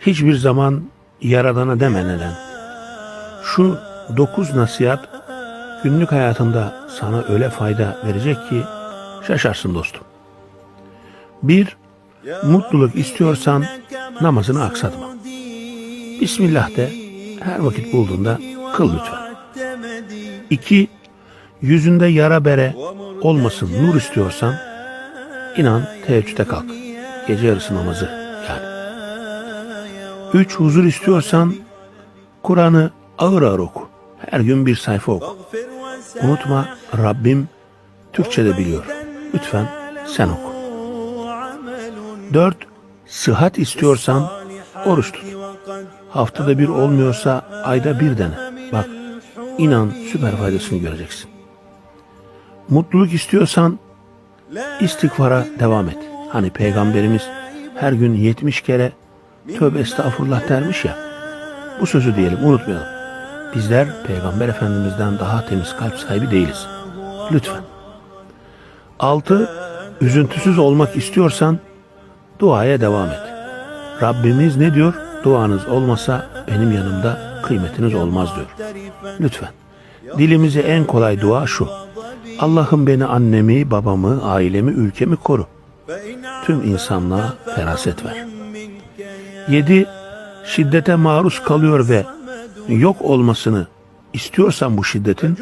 hiçbir zaman Yaradan'a deme neden. Şu dokuz nasihat günlük hayatında sana öyle fayda verecek ki şaşarsın dostum. Bir, mutluluk istiyorsan namazını aksatma. Bismillah de her vakit bulduğunda kıl lütfen. İki, yüzünde yara bere olmasın nur istiyorsan inan teheccüde kalk. Gece yarısı namazı. Üç, huzur istiyorsan Kur'an'ı ağır ağır oku. Her gün bir sayfa oku. Unutma Rabbim Türkçe'de biliyor. Lütfen sen oku. Dört, sıhhat istiyorsan oruç tut. Haftada bir olmuyorsa ayda bir dene. Bak inan süper faydasını göreceksin. Mutluluk istiyorsan istikfara devam et. Hani peygamberimiz her gün 70 kere tövbe estağfurullah dermiş ya. Bu sözü diyelim unutmayalım. Bizler peygamber efendimizden daha temiz kalp sahibi değiliz. Lütfen. Altı, üzüntüsüz olmak istiyorsan duaya devam et. Rabbimiz ne diyor? Duanız olmasa benim yanımda kıymetiniz olmaz diyor. Lütfen. Dilimize en kolay dua şu. Allah'ım beni annemi, babamı, ailemi, ülkemi koru. Tüm insanlığa feraset ver. 7. Şiddete maruz kalıyor ve yok olmasını istiyorsan bu şiddetin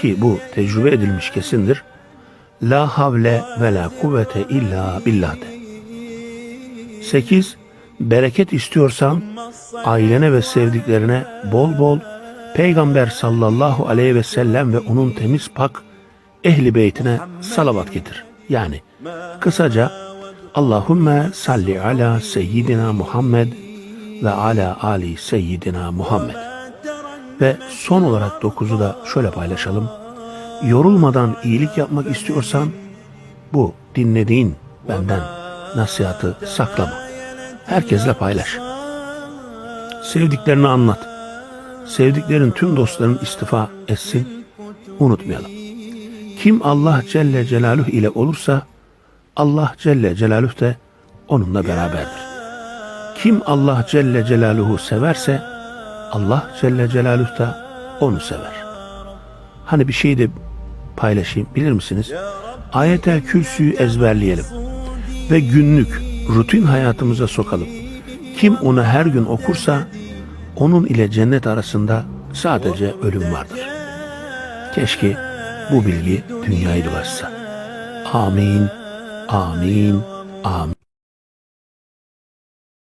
ki bu tecrübe edilmiş kesindir. La havle ve la kuvvete illa billah de. 8. Bereket istiyorsan ailene ve sevdiklerine bol bol Peygamber sallallahu aleyhi ve sellem ve onun temiz pak ehli beytine salavat getir. Yani kısaca Allahümme salli ala seyyidina Muhammed ve ala ali seyyidina Muhammed. Ve son olarak dokuzu da şöyle paylaşalım. Yorulmadan iyilik yapmak istiyorsan bu dinlediğin benden nasihatı saklama. Herkesle paylaş. Sevdiklerini anlat. Sevdiklerin tüm dostların istifa etsin. Unutmayalım. Kim Allah Celle Celaluhu ile olursa Allah Celle Celaluhu de onunla beraberdir. Kim Allah Celle Celaluhu severse Allah Celle Celaluhu da onu sever. Hani bir şey de paylaşayım bilir misiniz? Ayetel Kürsü'yü ezberleyelim ve günlük rutin hayatımıza sokalım. Kim onu her gün okursa onun ile cennet arasında sadece ölüm vardır. Keşke bu bilgi dünyayı dolaşsa. Amin, amin, amin.